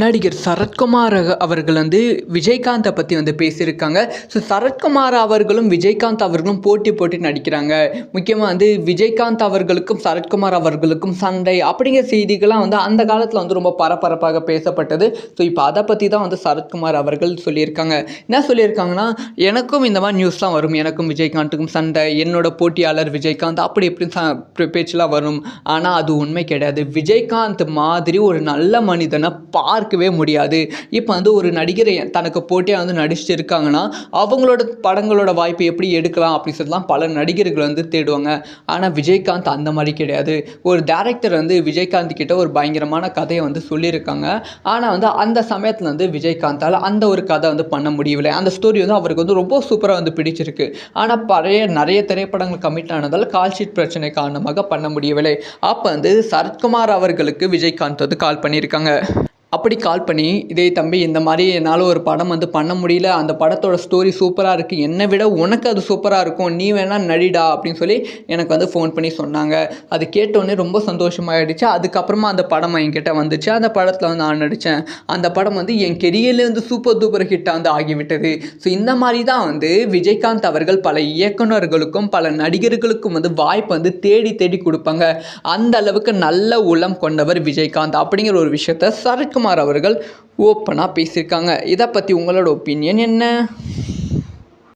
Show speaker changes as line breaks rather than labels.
நடிகர் சரத்குமார் அவர்கள் வந்து விஜயகாந்தை பற்றி வந்து பேசியிருக்காங்க. ஸோ சரத்குமார் அவர்களும் விஜயகாந்த் அவர்களும் போட்டி போட்டு நடிக்கிறாங்க. முக்கியமாக வந்து விஜயகாந்த் அவர்களுக்கும் சரத்குமார் அவர்களுக்கும் சண்டை அப்படிங்கிற செய்திகள்லாம் வந்து அந்த காலத்தில் வந்து ரொம்ப பரபரப்பாக பேசப்பட்டது. ஸோ இப்போ அதை பற்றி தான் வந்து சரத்குமார் அவர்கள் சொல்லியிருக்காங்க. என்ன சொல்லியிருக்காங்கன்னா எனக்கும் இந்த மாதிரி நியூஸ்லாம் வரும். எனக்கும் விஜயகாந்துக்கும் சண்டை. என்னோட போட்டியாளர் விஜயகாந்த் அப்படி இப்படி ச வரும். ஆனால் அது உண்மை கிடையாது. விஜயகாந்த் மாதிரி ஒரு நல்ல மனிதனை பார்க்கவே முடியாது. இப்போ வந்து ஒரு நடிகரை தனக்கு போட்டியாக வந்து நடிச்சுட்டு இருக்காங்கன்னா அவங்களோட படங்களோட வாய்ப்பை எப்படி எடுக்கலாம் அப்படின்னு சொல்லலாம் பல நடிகர்கள் வந்து தேடுவாங்க. ஆனால் விஜயகாந்த் அந்த மாதிரி கிடையாது. ஒரு டேரக்டர் வந்து விஜயகாந்த் கிட்ட ஒரு பயங்கரமான கதையை வந்து சொல்லியிருக்காங்க. ஆனால் வந்து அந்த சமயத்தில் வந்து விஜயகாந்தால் அந்த ஒரு கதை வந்து பண்ண முடியவில்லை. அந்த ஸ்டோரி வந்து அவருக்கு வந்து ரொம்ப சூப்பராக வந்து பிடிச்சிருக்கு. ஆனால் பழைய நிறைய திரைப்படங்கள் கமிட் ஆனதால் கால்ஷீட் பிரச்சனை காரணமாக பண்ண முடியவில்லை. அப்போ வந்து சரத்குமார் அவர்களுக்கு விஜயகாந்த் வந்து கால் பண்ணியிருக்காங்க. அப்படி கால் பண்ணி இதே தம்பி இந்த மாதிரி என்னால் ஒரு படம் வந்து பண்ண முடியல. அந்த படத்தோட ஸ்டோரி சூப்பராக இருக்குது என்னை விட உனக்கு அது சூப்பராக இருக்கும். நீ வேணால் நடிடா. அப்படின்னு சொல்லி எனக்கு வந்து ஃபோன் பண்ணி சொன்னாங்க. அது கேட்டோடனே ரொம்ப சந்தோஷமாகிடுச்சு அதுக்கப்புறமா அந்த படம் என்கிட்ட வந்துச்சு. அந்த படத்தில் வந்து நான் நடித்தேன் அந்த படம் வந்து என் கெரியர்லேருந்து சூப்பர் டூப்பர் ஹிட்டாக வந்து ஆகிவிட்டது. ஸோ இந்த மாதிரி தான் வந்து விஜயகாந்த் அவர்கள் பல இயக்குனர்களுக்கும் பல நடிகர்களுக்கும் வந்து வாய்ப்பு வந்து தேடி தேடி கொடுப்பாங்க. அந்த அளவுக்கு நல்ல உளம் கொண்டவர் விஜயகாந்த். அப்படிங்கிற ஒரு விஷயத்த சரத்குமார் அவர்கள் ஓப்பனாக பேசியிருக்காங்க. இதை பற்றி உங்களோட ஒப்பீனியன் என்ன?